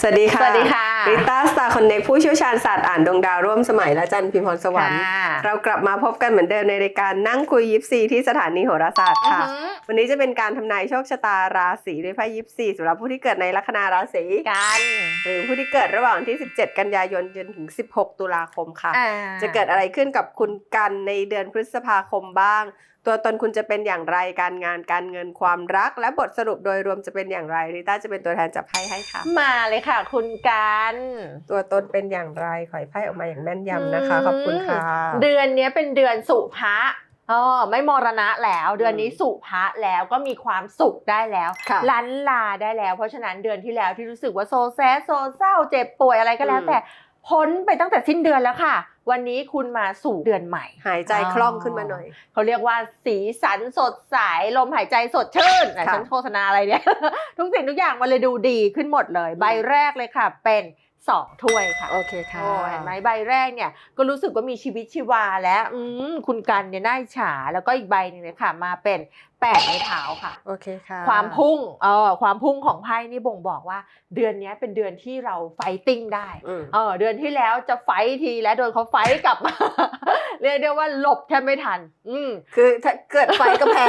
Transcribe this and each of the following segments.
สวัสดีค่ะ สวัสดีค่ะริต้าสตาร์คอนเนคผู้เชี่ยวชาญศาสตร์อ่านดวงดาวร่วมสมัยและจันทร์พิมพรสวรรค์ค่ะเรากลับมาพบกันเหมือนเดิมในรายการนั่งคุยยิปซีที่สถานีโหราศาสตร์ค่ะอือหือวันนี้จะเป็นการทำนายโชคชะตาราศีด้วยไพ่ยิปซีสำหรับผู้ที่เกิดในลัคนาราศีกันหรือผู้ที่เกิดระหว่างที่ 17 กันยายนจนถึง 16 ตุลาคมค่ะอ่าจะเกิดอะไรขึ้นกับคุณกันในเดือนพฤษภาคมบ้าง ตัวตนคุณจะเป็นอย่างไรการงานการเงินความรัก และบทสรุปโดยรวมจะเป็นอย่างไรริต้าจะเป็นตัวแทนจับไพ่ให้ค่ะ มาเลยค่ะ คุณกันตัวตนเป็นอย่างไรขอให้ไพ่ออกมาอย่างแม่นยำนะคะขอบคุณค่ะ เดือนเนี้ยเป็นเดือนสุภะอ๋อไม่มรณะแล้วเดือนนี้สุภะแล้วก็มีความสุขได้แล้วค่ะลันลาได้แล้ว เพราะฉะนั้นเดือนที่แล้วที่รู้สึกว่าโซแซดโซเศร้าเจ็บป่วยอะไรก็แล้วอืมแต่ พ้นไปตั้งแต่สิ้นเดือนแล้วค่ะ วันนี้คุณมาสู่เดือนใหม่ หายใจคล่องขึ้นมาหน่อย เขาเรียกว่าสีสันสดใสลมหายใจสดชื่นอะค่ะฉันโฆษณาอะไรเนี่ย ทุกสิ่งทุกอย่างมันเลยดูดีขึ้นหมดเลยอืมใบแรกเลยค่ะ เป็นสองถ้วยค่ะ โอเคค่ะโอ้เห็นไหมใบแรกเนี่ย ก็รู้สึกว่ามีชีวิตชีวาแล้ว อืมคุณกันเนี่ยน่าอิจฉาแล้วก็อีกใบหนึ่งเลยค่ะ มาเป็นแปดในเท้าค่ะ โอเคค่ะความพุ่งเออความพุ่งของไพ่นี่บ่งบอกว่า เดือนเนี้ยเป็นเดือนที่เราไฟติ้งได้อืมเออเดือนที่แล้วจะไฟท์ทีแล้วโดนเขาไฟท์กลับมา เรียกได้ว่าหลบแทบไม่ทัน อืมคือถ้าเกิดไฟก็แพ้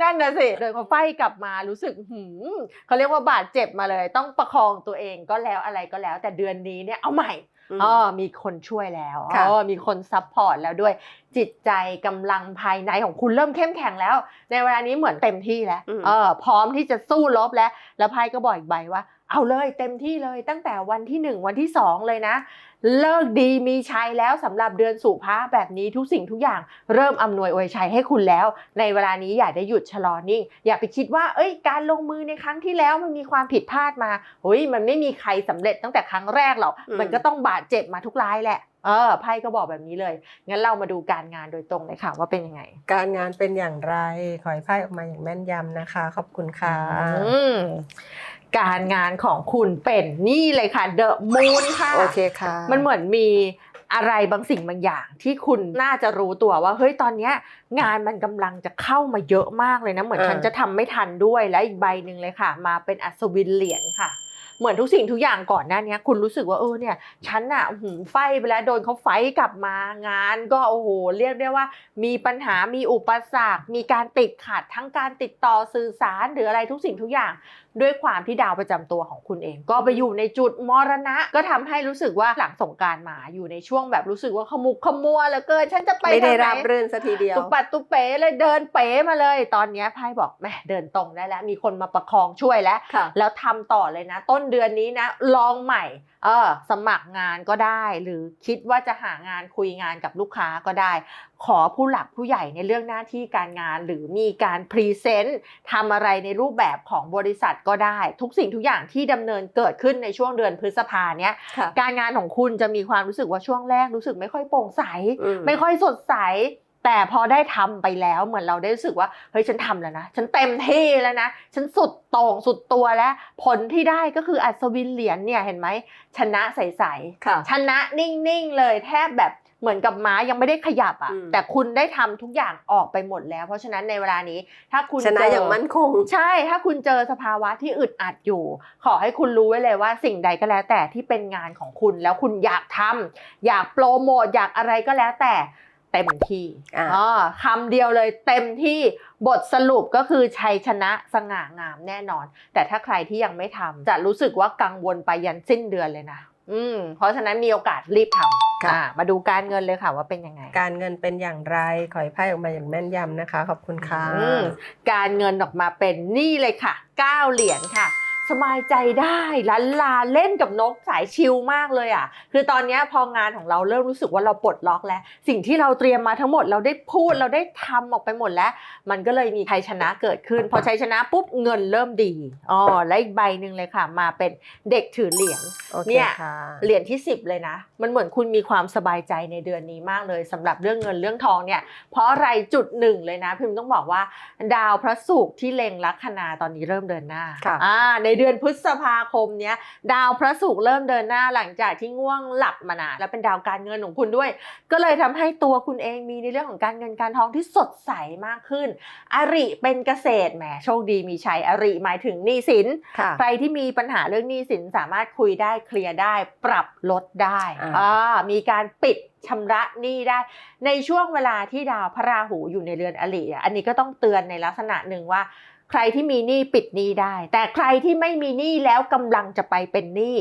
นั่นนะสิโดนเขาไฟท์กลับมารู้สึกหืมเขาเรียกว่าบาดเจ็บมาเลย ต้องประคองตัวเองก็แล้วอะไรก็แล้ว แต่เดือนนี้เนี่ยเอาใหม่ อืมอ๋อมีคนช่วยแล้วค่ะอ๋อมีคนซัพพอร์ตแล้วด้วยจิตใจกำลังภายในของคุณเริ่มเข้มแข็งแล้ว ในเวลานี้เหมือนเต็มที่แล้วอืมเออพร้อมที่จะสู้รบแล้ว แล้วไพ่ก็บอกอีกใบว่า เอาเลยเต็มที่เลยตั้งแต่วันที่หนึ่งวันที่สองเลยนะ เลิกดีมีชัยแล้วสำหรับเดือนสุภาแบบนี้ทุกสิ่งทุกอย่างเริ่มอำนวยอวยชัยให้คุณแล้ว ในเวลานี้อย่าได้หยุดชะลอนิ่ง อย่าไปคิดว่า เอ้ย การลงมือในครั้งที่แล้วมันมีความผิดพลาดมาเฮ้ยมันไม่มีใครสำเร็จตั้งแต่ครั้งแรกหรอกอืมมันก็ต้องบาดเจ็บมาทุกรายแหละเออไพ่ก็บอกแบบนี้เลย งั้นเรามาดูการงานโดยตรงเลยค่ะว่าเป็นยังไง การงานเป็นอย่างไร ขอให้ไพ่ออกมาอย่างแม่นยำนะคะ ขอบคุณค่ะอืม การงานของคุณเป็นนี่เลยค่ะเดอะมูนค่ะ โอเคค่ะ มันเหมือนมีอะไรบางสิ่งบางอย่างที่คุณน่าจะรู้ตัวว่าเฮ้ยตอนเนี้ยงานมันกำลังจะเข้ามาเยอะมากเลยนะ เหมือนเออฉันจะทำไม่ทันด้วยและอีกใบหนึ่งเลยค่ะ มาเป็นอัศวินเหรียญค่ะ เหมือนทุกสิ่งทุกอย่างก่อนหน้านี้คุณรู้สึกว่าเออเนี่ยฉันอะหืมไฟไปแล้วโดนเขาไฟกลับมางาน ก็โอ้โหเรียกได้ว่า มีปัญหามีอุปสรรค มีการติดขัดทั้งการติดต่อสื่อสารหรืออะไรทุกสิ่งทุกอย่าง ด้วยความที่ดาวประจำตัวของคุณเอง ก็ไปอยู่ในจุดมรณะ ก็ทำให้รู้สึกว่าหลังสงกรารมาอยู่ในช่วงแบบรู้สึกว่าขมุกขมัวเหลือเกินฉันจะไปไม่ได้ทางหนราบรื่นสัทีเดียวตุปัดตุเป๋เลยเดินเป๋มาเลย ตอนเนี้ยไพ่บอกแหมเดินตรงได้แล้ว มีคนมาประคองช่วยแล้วค่ะแล้วทำต่อเลยนะ ต้นเดือนนี้นะลองใหม่ เออสมัครงานก็ได้ หรือคิดว่าจะหางานคุยงานกับลูกค้าก็ได้ ขอผู้หลักผู้ใหญ่ในเรื่องหน้าที่การงาน หรือมีการพรีเซนต์ทำอะไรในรูปแบบของบริษัทก็ได้ ทุกสิ่งทุกอย่างที่ดำเนินเกิดขึ้นในช่วงเดือนพฤษภาเนี้ยค่ะการงานของคุณจะมีความรู้สึกว่าช่วงแรกรู้สึกไม่ค่อยโปร่งใสอืมไม่ค่อยสดใส แต่พอได้ทำไปแล้วเหมือนเราได้รู้สึกว่าเฮ้ยฉันทำแล้วนะ ฉันเต็มที่แล้วนะ ฉันสุดโต่งสุดตัวแล้ว ผลที่ได้ก็คืออัศวินเหรียญเนี่ยเห็นไหมชนะใสค่ะๆชนะนิ่งๆเลยแทบแบบเหมือนกับม้ายังไม่ได้ขยับอะอืมแต่คุณได้ทำทุกอย่างออกไปหมดแล้ว เพราะฉะนั้นในเวลานี้ ถ้าคุณชนะเจอย่างมั่นคง ใช่ ถ้าคุณเจอสภาวะที่อึดอัดอยู่ ขอให้คุณรู้ไว้เลยว่าสิ่งใดก็แล้วแต่ที่เป็นงานของคุณแล้วคุณอยากทำอยากโปรโมทอยากอะไรก็แล้วแต่ เต็มที่อะอ๋อคำเดียวเลยเต็มที่บทสรุปก็คือชัยชนะสง่างามแน่นอน แต่ถ้าใครที่ยังไม่ทำจะรู้สึกว่ากังวลไปยันสิ้นเดือนเลยนะอืมเพราะฉะนั้นมีโอกาสรีบทำค่ะอะมาดูการเงินเลยค่ะว่าเป็นยังไง การเงินเป็นอย่างไร ขอให้ไพ่ออกมาอย่างแม่นยำนะคะ ขอบคุณค่ะอืมการเงินออกมาเป็นนี่เลยค่ะ 9 เหรียญค่ะ สบายใจได้ลันลาเล่นกับนกสายชิลมากเลยอะ คือตอนเนี้ยพองานของเราเริ่มรู้สึกว่าเราปลดล็อกแล้ว สิ่งที่เราเตรียมมาทั้งหมดเราได้พูดเราได้ทำออกไปหมดแล้ว มันก็เลยมีชัยชนะเกิดขึ้น พอชัยชนะปุ๊บเงินเริ่มดีอ๋อและอีกใบหนึ่งเลยค่ะ มาเป็นเด็กถือเหรียญโอเคเนี่ยค่ะเหรียญที่ 10 เลยนะ มันเหมือนคุณมีความสบายใจในเดือนนี้มากเลยสำหรับเรื่องเงินเรื่องทองเนี่ย เพราะอะไรจุดหนึ่งเลยนะ พิมพ์ต้องบอกว่า ดาวพระศุกร์ที่เล็งลัคนาตอนนี้เริ่มเดินหน้าค่ะอ่าในเดือนพฤษภาคมเนี้ยดาวพระศุกร์เริ่มเดินหน้าหลังจากที่ง่วงหลับมานานแล้วเป็นดาวการเงินของคุณด้วย ก็เลยทำให้ตัวคุณเองมีในเรื่องของการเงินการทองที่สดใสมากขึ้น อริเป็นเกษตรแหมโชคดีมีชัยอริหมายถึงหนี้สินค่ะใครที่มีปัญหาเรื่องหนี้สินสามารถคุยได้เคลียร์ได้ ปรับลดได้อ่าอ่ามีการปิดชำระหนี้ได้ ในช่วงเวลาที่ดาวพระราหูอยู่ในเรือนอริอะอันนี้ก็ต้องเตือนในลักษณะหนึ่งว่า ใครที่มีหนี้ปิดหนี้ได้ แต่ใครที่ไม่มีหนี้แล้วกำลังจะไปเป็นหนี้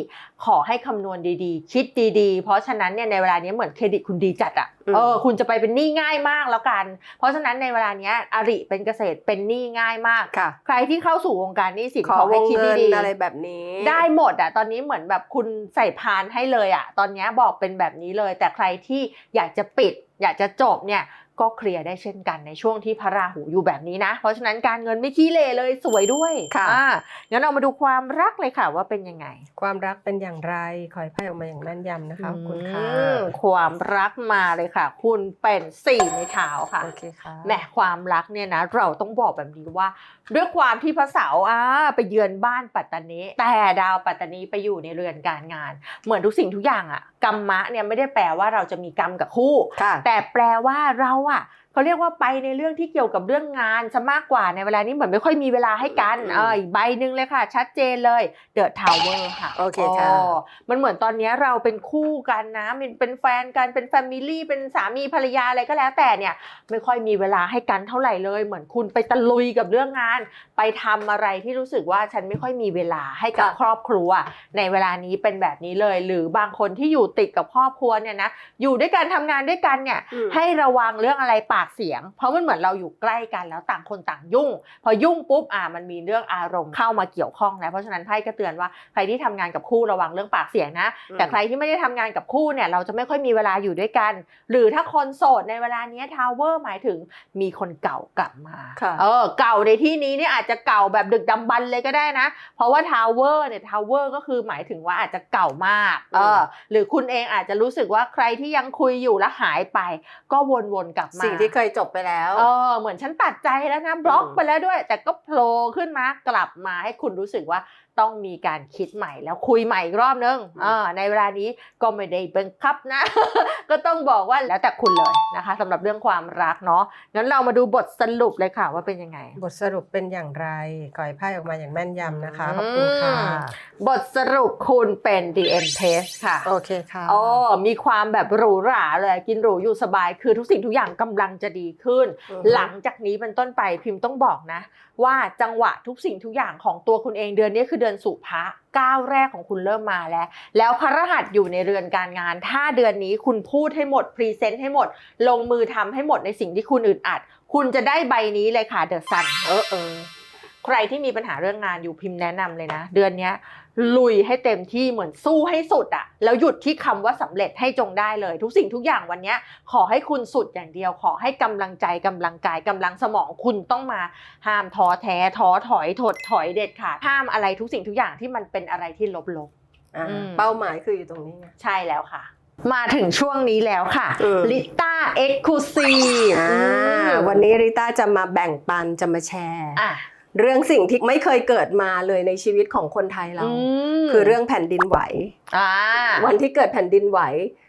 ขอให้คำนวณดีๆ คิดดีๆ เพราะฉะนั้นเนี่ยในเวลานี้เหมือนเครดิตคุณดีจัดอะอืมเออคุณจะไปเป็นหนี้ง่ายมากแล้วกัน เพราะฉะนั้นในเวลานี้อริเป็นเกษตรเป็นหนี้ง่ายมากค่ะใครที่เข้าสู่วงการหนี้สินขอขอวให้งคิดเงินดีอะไรแบบนี้ๆได้หมดอะตอนนี้เหมือนแบบคุณใส่พานให้เลยอะ ตอนนี้บอกเป็นแบบนี้เลย แต่ใครที่อยากจะปิด อยากจะจบเนี่ย ก็เคลียร์ได้เช่นกันในช่วงที่พระราหูอยู่แบบนี้นะ เพราะฉะนั้นการเงินไม่ขี้เลเลยสวยด้วยค่ะอ่างั้นเรามาดูความรักเลยค่ะว่าเป็นยังไง ความรักเป็นอย่างไรขอให้ไพ่ออกมาอย่างแม่นยำนะคะขอบคุณค่ะอืมความรักมาเลยค่ะ คุณเป็นสี่ในเท้าค่ะโอเคค่ะแหมความรักเนี่ยนะเราต้องบอกแบบนี้ว่า ด้วยความที่พระเสาร์อ่าไปเยือนบ้านปัตตานีแต่ดาวปัตตานีไปอยู่ในเรือนการงาน เหมือนทุกสิ่งทุกอย่างอะกรรมะเนี่ยไม่ได้แปลว่าเราจะมีกรรมกับคู่ค่ะแต่แปลว่าเราอะ เขาเรียกว่าไปในเรื่องที่เกี่ยวกับเรื่องงานซะมากกว่าในเวลานี้เหมือนไม่ค่อยมีเวลาให้กันอืมเอออีกใบหนึ่งเลยค่ะ ชัดเจนเลยเดอะทาวเวอร์ค่ะโอเคค่ะมันเหมือนตอนนี้เราเป็นคู่กันนะมันเป็นแฟนกันเป็นแฟมิลี่เป็นสามีภรรยาอะไรก็แล้วแต่เนี่ยไม่ค่อยมีเวลาให้กันเท่าไหร่เลย เหมือนคุณไปตะลุยกับเรื่องงาน ไปทำอะไรที่รู้สึกว่าฉันไม่ค่อยมีเวลาให้กับค่ะครอบครัว ในเวลานี้เป็นแบบนี้เลย หรือบางคนที่อยู่ติดกับครอบครัวเนี่ยนะอยู่ด้วยกันทำงานด้วยกันเนี่ยอืมให้ระวังเรื่องอะไรปากเสียง เพราะมันเหมือนเราอยู่ใกล้กันแล้วต่างคนต่างยุ่ง พอยุ่งปุ๊บอ่ามันมีเรื่องอารมณ์เข้ามาเกี่ยวข้องแล้วเพราะฉะนั้นไพ่ก็เตือนว่าใครที่ทำงานกับคู่ระวังเรื่องปากเสียงนะอืมแต่ใครที่ไม่ได้ทำงานกับคู่เนี่ยเราจะไม่ค่อยมีเวลาอยู่ด้วยกัน หรือถ้าคนโสดในเวลานี้ทาวเวอร์หมายถึงมีคนเก่ากลับมาค่ะเออเก่าในที่นี้เนี่ยอาจจะเก่าแบบดึกดำบรรพ์เลยก็ได้นะ เพราะว่าทาวเวอร์เนี่ยทาวเวอร์ก็คือหมายถึงว่าอาจจะเก่ามากเออหรือคุณเองอาจจะรู้สึกว่าใครที่ยังคุยอยู่แล้วหายไป ก็วนๆกลับมาสิ่งที่เคยจบไปแล้วเออเหมือนฉันตัดใจแล้วนะบล็อกอืมไปแล้วด้วย แต่ก็โผล่ขึ้นมากลับมาให้คุณรู้สึกว่า ต้องมีการคิดใหม่แล้วคุยใหม่อีกรอบนึงอ่าในเวลานี้ก็ไม่ได้บังคับนะ ก็ต้องบอกว่าแล้วแต่คุณเลยนะคะสำหรับเรื่องความรักเนาะงั้นเรามาดูบทสรุปเลยค่ะว่าเป็นยังไง บทสรุปเป็นอย่างไรขอให้ไพ่ออกมาอย่างแม่นยำนะคะขอบคุณค่ะอืมบทสรุปคุณเป็น The Empress ค่ะโอเคค่ะอ๋อมีความแบบหรูหราเลยกินหรูอยู่สบายคือทุกสิ่งทุกอย่างกำลังจะดีขึ้นอือฮึหลังจากนี้เป็นต้นไปพิมพ์ต้องบอกนะ ว่าจังหวะทุกสิ่งทุกอย่างของตัวคุณเองเดือนนี้คือเดือนสุภะก้าวแรกของคุณเริ่มมาแล้ว แล้วพระรหัสอยู่ในเรือนการงาน ถ้าเดือนนี้คุณพูดให้หมดพรีเซนต์ให้หมด ลงมือทำให้หมดในสิ่งที่คุณอึดอัด คุณจะได้ใบนี้เลยค่ะเดอะซันเออเออ ใครที่มีปัญหาเรื่องงานอยู่พิมพ์แนะนำเลยนะ เดือนเนี้ยลุยให้เต็มที่เหมือนสู้ให้สุดอะแล้วหยุดที่คำว่าสำเร็จให้จงได้เลย ทุกสิ่งทุกอย่างวันเนี้ยขอให้คุณสุดอย่างเดียว ขอให้กำลังใจกำลังกายกำลังสมองคุณต้องมาห้ามท้อแท้ท้อถอยถดถอยเด็ดขาดห้ามอะไรทุกสิ่งทุกอย่างที่มันเป็นอะไรที่ลบอ่าอืมเป้าหมายคืออยู่ตรงนี้ไงๆใช่แล้วค่ะมาถึงช่วงนี้แล้วค่ะอืมลิต้าเอ็กซ์คลูซีฟอ่าวันนี้ริต้าจะมาแบ่งปันจะมาแชร์อะ เรื่องสิ่งที่ไม่เคยเกิดมาเลยในชีวิตของคนไทยเรามคือเรื่องแผ่นดินไหวอ่าวันที่เกิดแผ่นดินไหว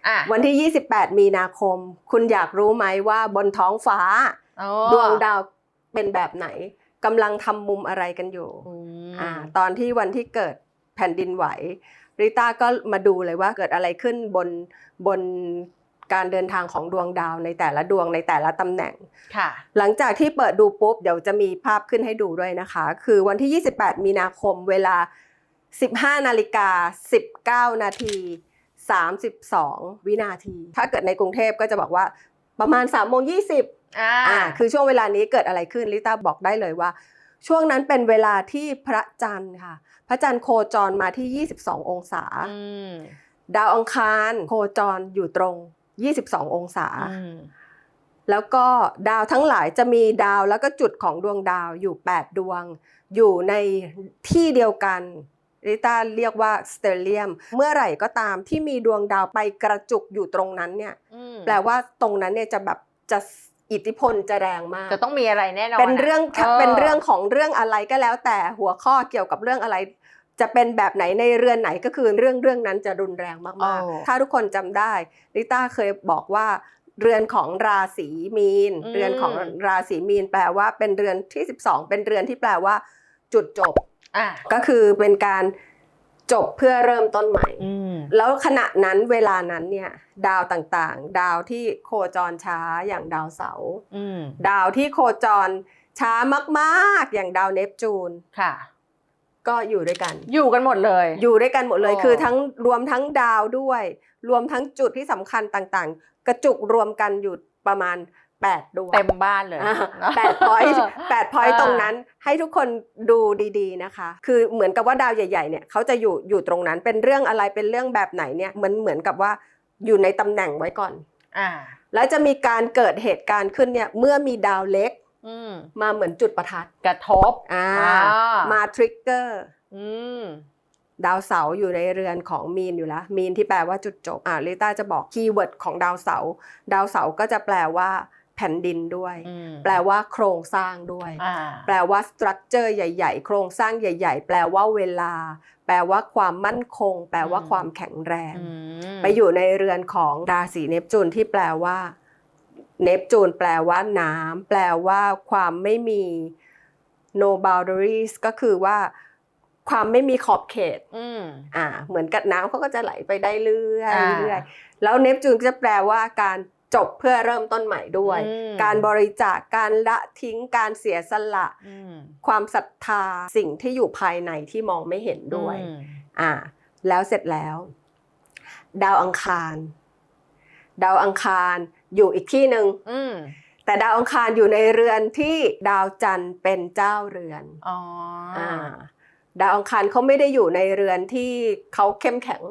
อะวันที่ 28 มีนาคม คุณอยากรู้ไหมว่าบนท้องฟ้าอ๋อดวงดาวเป็นแบบไหนกำลังทำมุมอะไรกันอยู่อืมอ่าตอนที่วันที่เกิดแผ่นดินไหวริต้าก็มาดูเลยว่าเกิดอะไรขึ้นบนบน การเดินทางของดวงดาวในแต่ละดวงในแต่ละตำแหน่งค่ะ หลังจากที่เปิดดูปุ๊บ เดี๋ยวจะมีภาพขึ้นให้ดูด้วยนะคะ คือวันที่ 28 มีนาคมเวลา 15 นาฬิกา 19 นาที 32 วินาที ถ้าเกิดในกรุงเทพก็จะบอกว่าประมาณ3โมง20อ่าอ่าคือช่วงเวลานี้เกิดอะไรขึ้นลิต้าบอกได้เลยว่า ช่วงนั้นเป็นเวลาที่พระจันทร์ค่ะ พระจันทร์โคจรมาที่ 22 องศาอืมดาวอังคารโคจรอยู่ตรง 22 องศาอืมแล้วก็ดาวทั้งหลายจะมีดาวแล้วก็จุดของดวงดาวอยู่ 8 ดวง อยู่ในที่เดียวกันริต้าเรียกว่าสเตเลียม เมื่อไหร่ก็ตามที่มีดวงดาวไปกระจุกอยู่ตรงนั้นเนี่ยอืมแปลว่าตรงนั้นเนี่ยจะแบบจะอิทธิพลจะแรงมาก จะต้องมีอะไรแน่นอน เป็นเรื่องะเป็นเรื่องของเรื่องอะไรก็แล้วแต่หัวข้อเกี่ยวกับเรื่องอะไร จะเป็นแบบไหนในเรือนไหนก็คือเรื่องเรื่องนั้นจะรุนแรงมากๆ ถ้าทุกคนจำได้ลิต้าเคยบอกว่าเรือนของราศีมีน เรือนของราศีมีน แปลว่าเป็นเรือนที่ 12 เป็นเรือนที่แปลว่า จุดจบอะก็คือเป็นการจบเพื่อเริ่มต้นใหม่อืมแล้วขณะนั้นเวลานั้นเนี่ยดาวต่างๆ ดาวที่โคจรช้าอย่างดาวเสาร์อืมดาวที่โคจรช้ามากๆ อย่างดาวเนปจูนค่ะ ก็อยู่ด้วยกัน อยู่กันหมดเลย อยู่ด้วยกันหมดเลยอ๋อคือทั้งรวมทั้งดาวด้วย รวมทั้งจุดที่สำคัญต่างๆ กระจุกรวมกันอยู่ประมาณ8ดวงเต็มบ้านเลยอ่าแปดพอยต์แปดพอยต์อ่าตรงนั้นให้ทุกคนดูดีๆนะคะ คือเหมือนกับว่าดาวใหญ่ๆเนี่ยเขาจะอยู่อยู่ตรงนั้นเป็นเรื่องอะไรเป็นเรื่องแบบไหนเนี่ยเหมือนเหมือนกับว่าอยู่ในตำแหน่งไว้ก่อนอ่าแล้วจะมีการเกิดเหตุการณ์ขึ้นเนี่ยเมื่อมีดาวเล็กอื มมาเหมือนจุดประทัดกระทบอ่าอ่ามาทริกเกอร์อืมดาวเสาร์อยู่ในเรือนของมีนอยู่แล้ว มีนที่แปลว่าจุดจบอ่าลิต้าจะบอกคีย์เวิร์ดของดาวเสาร์ดาวเสาร์ก็จะแปลว่าแผ่นดินด้วยอืมแปลว่าโครงสร้างด้วยอ่าแปลว่าสตรัคเจอร์ใหญ่ ๆ โครงสร้างใหญ่ ๆ แปลว่าเวลา แปลว่าความมั่นคง แปลว่าอืมความแข็งแรงอืมไปอยู่ในเรือนของราศีเนปจูนที่แปลว่า เนปจูนแปลว่าน้ำแปลว่าความไม่มี no boundaries ก็คือว่าความไม่มีขอบเขตอืมอ่า เหมือนกับน้ำเขาก็จะไหลไปได้เรื่อยอ่าๆเรื่อยๆแล้วเนปจูนก็จะแปลว่าการจบเพื่อเริ่มต้นใหม่ด้วยอืมการบริจาคการละทิ้งการเสียสละอืมความศรัทธาสิ่งที่อยู่ภายในที่มองไม่เห็นด้วยอืมอ่าแล้วเสร็จแล้ว ดาวอังคาร ดาวอังคาร อยู่อีกที่หนึ่งอืมแต่ดาวอังคารอยู่ในเรือนที่ดาวจันทร์เป็นเจ้าเรือนอ๋อออ่าดาวอังคารเขาไม่ได้อยู่ในเรือนที่เขาเข้มแข็ง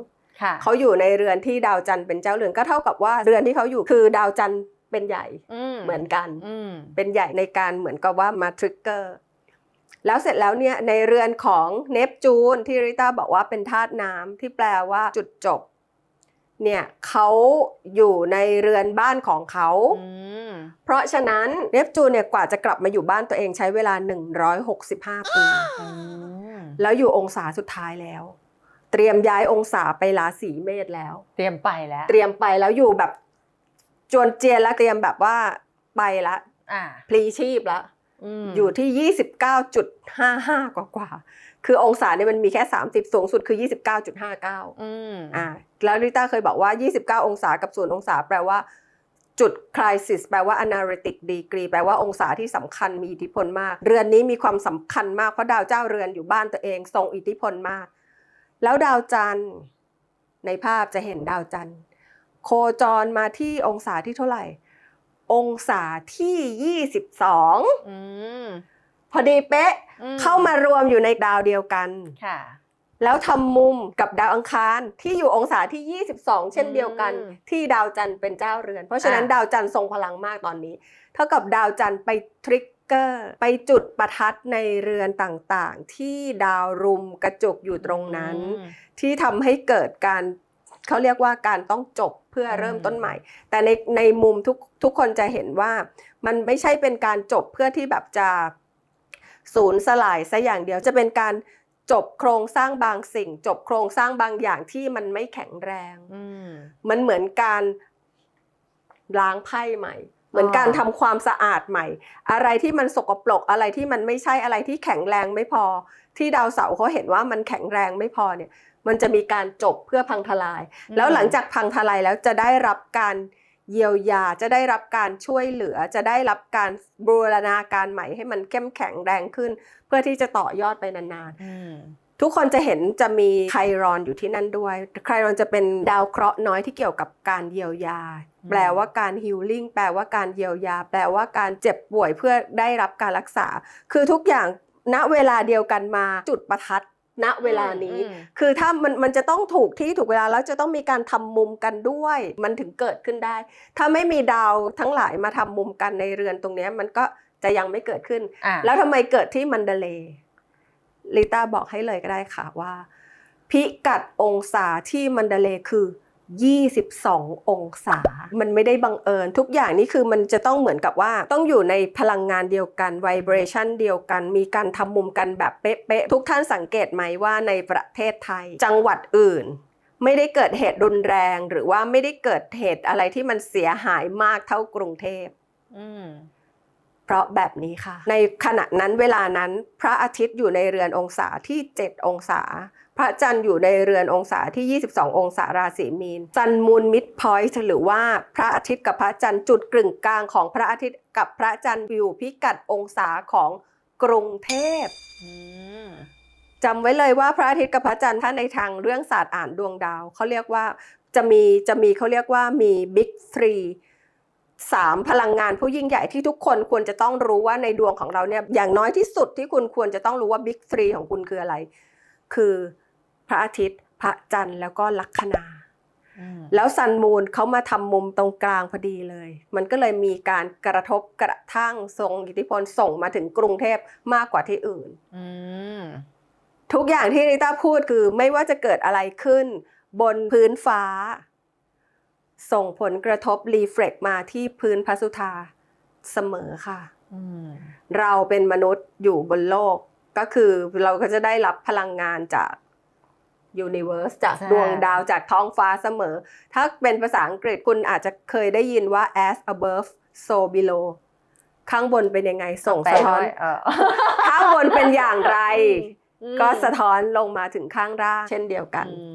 ค่ะเขาอยู่ในเรือนที่ดาวจันทร์เป็นเจ้าเรือนก็เท่ากับว่าเรือนที่เขาอยู่คือดาวจันทร์เป็นใหญ่มเหมือนกันอืมเป็นใหญ่ในการเหมือนกับว่ามาทริกเกอร์แล้วเสร็จแล้วเนี่ยในเรือนของเนปจูนที่ริต้าบอกว่าเป็นธาตุน้ำที่แปลว่าจุดจบ เนี่ยเขาอยู่ในเรือนบ้านของเขาอืมเพราะฉะนั้นเนปจูนเนี่ยกว่าจะกลับมาอยู่บ้านตัวเองใช้เวลา 165 ปีอืมแล้วอยู่องศาสุดท้ายแล้ว เตรียมย้ายองศาไปราศีเมษแล้ว เตรียมไปแล้ว เตรียมไปแล้วอยู่แบบจวนเจียนแล้วเตรียมแบบว่าไปละอ่าพลีชีพแล้วม อยู่ที่ 29.55 กว่ากว่าๆคือองศาเนี่ยมันมีแค่ 30 สูงสุดคือ 29.59อืมอ่า แล้วลิต้าเคยบอกว่า 29 องศากับ0องศาแปลว่า จุด crisis แปลว่า analytic degree แปลว่าองศาที่สำคัญมีอิทธิพลมาก เรือนนี้มีความสำคัญมากเพราะดาวเจ้าเรือนอยู่บ้านตัวเองทรงอิทธิพลมาก แล้วดาวจันทร์ในภาพจะเห็นดาวจันทร์โคจรมาที่องศาที่เท่าไหร่ องศาที่ 22อืมพอดีเป๊ะอืมเข้ามารวมอยู่ในดาวเดียวกันค่ะแล้วทำมุมกับดาวอังคารที่อยู่องศาที่ 22 เช่นเดียวกันอืมที่ดาวจันทร์เป็นเจ้าเรือน เพราะฉะนั้นอ่าดาวจันทร์ทรงพลังมากตอนนี้ เท่ากับดาวจันทร์ไปทริกเกอร์ไปจุดประทัดในเรือนต่างๆ ที่ดาวรุมกระจุกอยู่ตรงนั้นอืมที่ทำให้เกิดการ เขาเรียกว่าการต้องจบเพื่อเริ่มต้นใหม่ แต่ในในมุมทุกทุกคนจะเห็นว่ามันไม่ใช่เป็นการจบเพื่อที่แบบจะศูนย์สลายซะอย่างเดียวจะเป็นการจบโครงสร้างบางสิ่ง จบโครงสร้างบางอย่างที่มันไม่แข็งแรงอืมมันเหมือนการล้างไพ่ใหม่ เหมือนการทำความสะอาดใหม่ อะไรที่มันสกปรกอะไรที่มันไม่ใช่อะไรที่แข็งแรงไม่พอ ที่ดาวเสาร์เขาเห็นว่ามันแข็งแรงไม่พอเนี่ย มันจะมีการจบเพื่อพังทลาย แล้วหลังจากพังทลายแล้วจะได้รับการเยียวยาจะได้รับการช่วยเหลือจะได้รับการบูรณาการใหม่ให้มันเข้มแข็งแรงขึ้น เพื่อที่จะต่อยอดไปนานๆ ทุกคนจะเห็นจะมีไครอนอยู่ที่นั่นด้วยไครอนจะเป็นดาวเคราะห์น้อยที่เกี่ยวกับการเยียวยาอืมแปลว่าการฮิลลิ่งแปลว่าการเยียวยา แปลว่าการเจ็บป่วยเพื่อได้รับการรักษา คือทุกอย่างณเวลาเดียวกันมาจุดประทัดณเวลานี้อืมคือถ้ามันมันจะต้องถูกที่ถูกเวลาแล้วจะต้องมีการทำมุมกันด้วย มันถึงเกิดขึ้นได้ ถ้าไม่มีดาวทั้งหลายมาทำมุมกันในเรือนตรงเนี้ยมันก็จะยังไม่เกิดขึ้นอ่าแล้วทำไมเกิดที่มันเดเลย์ ลิต้าบอกให้เลยก็ได้ค่ะว่า พิกัดองศาที่มันเดเลคือ 22 องศา มันไม่ได้บังเอิญ ทุกอย่างนี่คือมันจะต้องเหมือนกับว่า ต้องอยู่ในพลังงานเดียวกันไวเบรชันเดียวกัน มีการทำมุมกันแบบเป๊ะๆทุกท่านสังเกตไหมว่าในประเทศไทย จังหวัดอื่นไม่ได้เกิดเหตุรุนแรงหรือว่าไม่ได้เกิดเหตุอะไรที่มันเสียหายมากเท่ากรุงเทพอื เพราะแบบนี้ค่ะ ในขณะนั้นเวลานั้นพระอาทิตย์อยู่ในเรือนองศาที่ 7 องศา พระจันทร์อยู่ในเรือนองศาที่ 22 องศาราศีมีน จันมูลมิดพอยต์หรือว่าพระอาทิตย์กับพระจันทร์จุดกึ่งกลางของพระอาทิตย์กับพระจันทร์อยู่พิกัดองศาของกรุงเทพอืมจำไว้เลยว่าพระอาทิตย์กับพระจันทร์ถ้าในทางเรื่องศาสตร์อ่านดวงดาวเขาเรียกว่าจะมีจะมีเขาเรียกว่ามีบิ๊กทรี สามพลังงานผู้ยิ่งใหญ่ที่ทุกคนควรจะต้องรู้ว่าในดวงของเราเนี่ยอย่างน้อยที่สุดที่คุณควรจะต้องรู้ว่าบิ๊กทรีของคุณคืออะไร คือพระอาทิตย์ พระจันทร์แล้วก็ลัคนาอืมแล้วซันมูนเขามาทำมุมตรงกลางพอดีเลย มันก็เลยมีการกระทบกระทั่งทรงอิทธิพลส่งมาถึงกรุงเทพมากกว่าที่อื่นอืมทุกอย่างที่ริต้าพูดคือไม่ว่าจะเกิดอะไรขึ้น บนพื้นฟ้า ส่งผลกระทบรีเฟล็กมาที่พื้นพระสุธาเสมอค่ะอืมเราเป็นมนุษย์อยู่บนโลก ก็คือเราก็จะได้รับพลังงานจากยูนิเว r ร์สจากใช่ดวงดาวจากท้องฟ้าเสมอ ถ้าเป็นภาษาอังกฤษคุณอาจจะเคยได้ยินว่า as above so below ข้างบนเป็นยังไงส่งแปลสะท้อนด้วยเออข้างบนเป็นอย่างไรอืมก็สะท้อนลงมาถึงข้างล่างเช่นเดียวกันอืม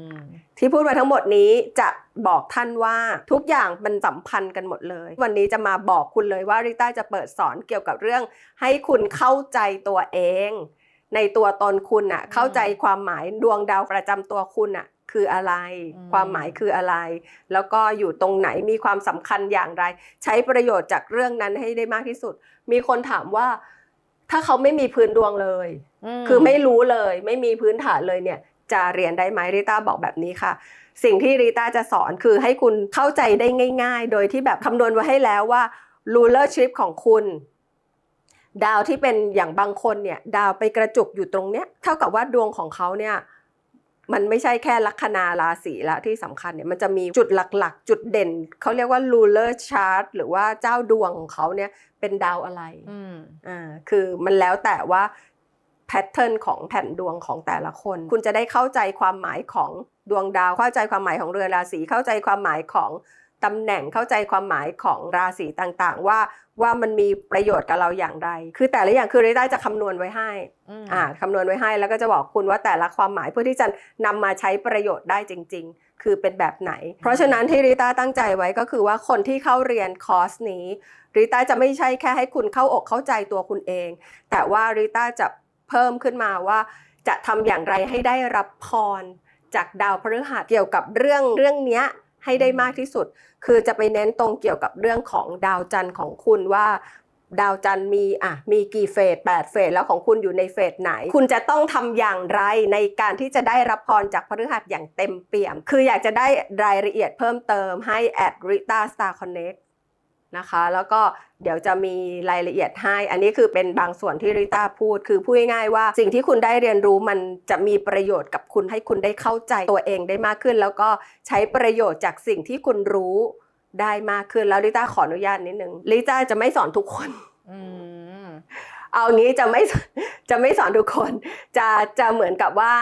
ที่พูดมาทั้งหมดนี้จะบอกท่านว่าทุกอย่างมันสัมพันธ์กันหมดเลย วันนี้จะมาบอกคุณเลยว่าริต้าจะเปิดสอนเกี่ยวกับเรื่อง ให้คุณเข้าใจตัวเอง ในตัวตนคุณน่ะเข้าใจความหมายดวงดาวประจำตัวคุณน่ะคืออะไร ความหมายคืออะไร แล้วก็อยู่ตรงไหนมีความสำคัญอย่างไร ใช้ประโยชน์จากเรื่องนั้นให้ได้มากที่สุด มีคนถามว่า ถ้าเขาไม่มีพื้นดวงเลย คือไม่รู้เลย ไม่มีพื้นฐานเลยเนี่ย จะเรียนได้ไหมริต้าบอกแบบนี้ค่ะ สิ่งที่ริต้าจะสอนคือให้คุณเข้าใจได้ง่าย ๆ โดยที่แบบคำนวณไว้ให้แล้วว่า ruler ship ของคุณดาวที่เป็นอย่างบางคนเนี่ยดาวไปกระจุกอยู่ตรงเนี้ยเท่ากับว่าดวงของเขาเนี่ยมันไม่ใช่แค่ลัคนาราศีละที่สำคัญเนี่ยมันจะมีจุดหลักๆ จุดเด่น เขาเรียกว่า ruler chart หรือว่าเจ้าดวงของเขาเนี่ยเป็นดาวอะไรอืมอ่าคือมันแล้วแต่ว่า แพทเทิร์นของแผ่นดวงของแต่ละคน คุณจะได้เข้าใจความหมายของดวงดาว เข้าใจความหมายของเรือนราศีเข้าใจความหมายของตำแหน่งเข้าใจความหมายของราศีต่างๆ ว่าว่ามันมีประโยชน์กับเราอย่างไร คือแต่ละอย่างคือริต้าจะคำนวณไว้ให้อืมอ่าคำนวณไว้ให้แล้วก็จะบอกคุณว่าแต่ละความหมายเพื่อที่จะนำมาใช้ประโยชน์ได้จริง ๆ คือเป็นแบบไหน เพราะฉะนั้นที่ริต้าตั้งใจไว้ก็คือว่าคนที่เข้าเรียนคอร์สนี้ริต้าจะไม่ใช่แค่ให้คุณเข้าอกเข้าใจตัวคุณเอง แต่ว่าริต้าจะ เพิ่มขึ้นมาว่า จะทำอย่างไรให้ได้รับพร จากดาวพฤหัสเกี่ยวกับเรื่องเรื่องนี้ให้ได้มากที่สุด คือจะไปเน้นตรงเกี่ยวกับเรื่องของดาวจันทร์ของคุณว่าดาวจันทร์มีอะมีกี่เฟส8เฟสแล้วของคุณอยู่ในเฟสไหน คุณจะต้องทำอย่างไรในการที่จะได้รับพรจากพฤหัสอย่างเต็มเปี่ยม คืออยากจะได้รายละเอียดเพิ่มเติมให้ at rita star connect นะคะ แล้วก็เดี๋ยวจะมีรายละเอียดให้ อันนี้คือเป็นบางส่วนที่ริต้าพูด คือพูดง่ายๆว่า สิ่งที่คุณได้เรียนรู้มันจะมีประโยชน์กับคุณให้คุณได้เข้าใจตัวเองได้มากขึ้น แล้วก็ใช้ประโยชน์จากสิ่งที่คุณรู้ได้มากขึ้น แล้วริต้าขออนุญาตนิดนึงริต้าจะไม่สอนทุกคนอืมเอางี้จะไม่จะไม่สอนทุกคน จะจะเหมือนกับว่า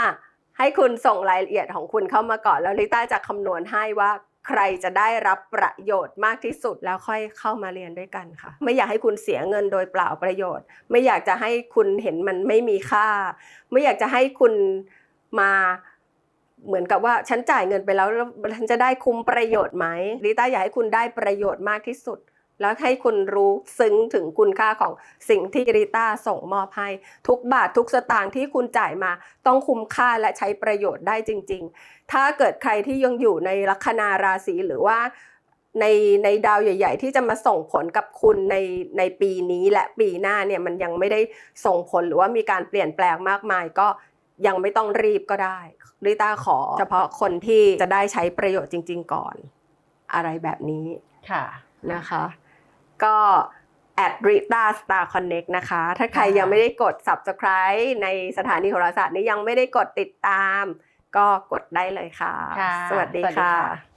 ให้คุณส่งรายละเอียดของคุณเข้ามาก่อน แล้วลิต้าจะคำนวณให้ว่า ใครจะได้รับประโยชน์มากที่สุดแล้วค่อยเข้ามาเรียนด้วยกันค่ะ ไม่อยากให้คุณเสียเงินโดยเปล่าประโยชน์ ไม่อยากจะให้คุณเห็นมันไม่มีค่า ไม่อยากจะให้คุณมาเหมือนกับว่าฉันจ่ายเงินไปแล้วฉันจะได้คุ้มประโยชน์ไหมลิต้าอยากให้คุณได้ประโยชน์มากที่สุด แล้วให้คุณรู้ซึ้งถึงคุณค่าของสิ่งที่ริต้าส่งมอบให้ ทุกบาททุกสตางค์ที่คุณจ่ายมา ต้องคุ้มค่าและใช้ประโยชน์ได้จริง ๆ ถ้าเกิดใครที่ยังอยู่ในลัคนาราศีหรือว่าในในดาวใหญ่ ๆ ที่จะมาส่งผลกับคุณในในปีนี้และปีหน้าเนี่ยมันยังไม่ได้ส่งผลหรือว่ามีการเปลี่ยนแปลงมากมายก็ยังไม่ต้องรีบก็ได้ริต้าขอ เฉพาะคนที่จะได้ใช้ประโยชน์จริง ๆ ก่อน อะไรแบบนี้ค่ะนะคะ ก็ at Rita Star Connect นะคะ ถ้าใครค่ะยังไม่ได้กด subscribe ในสถานีโหราศาสตร์นี้ยังไม่ได้กดติดตาม ก็กดได้เลยค่ะค่ะสวัสดีสวัสดีค่ะค่ะ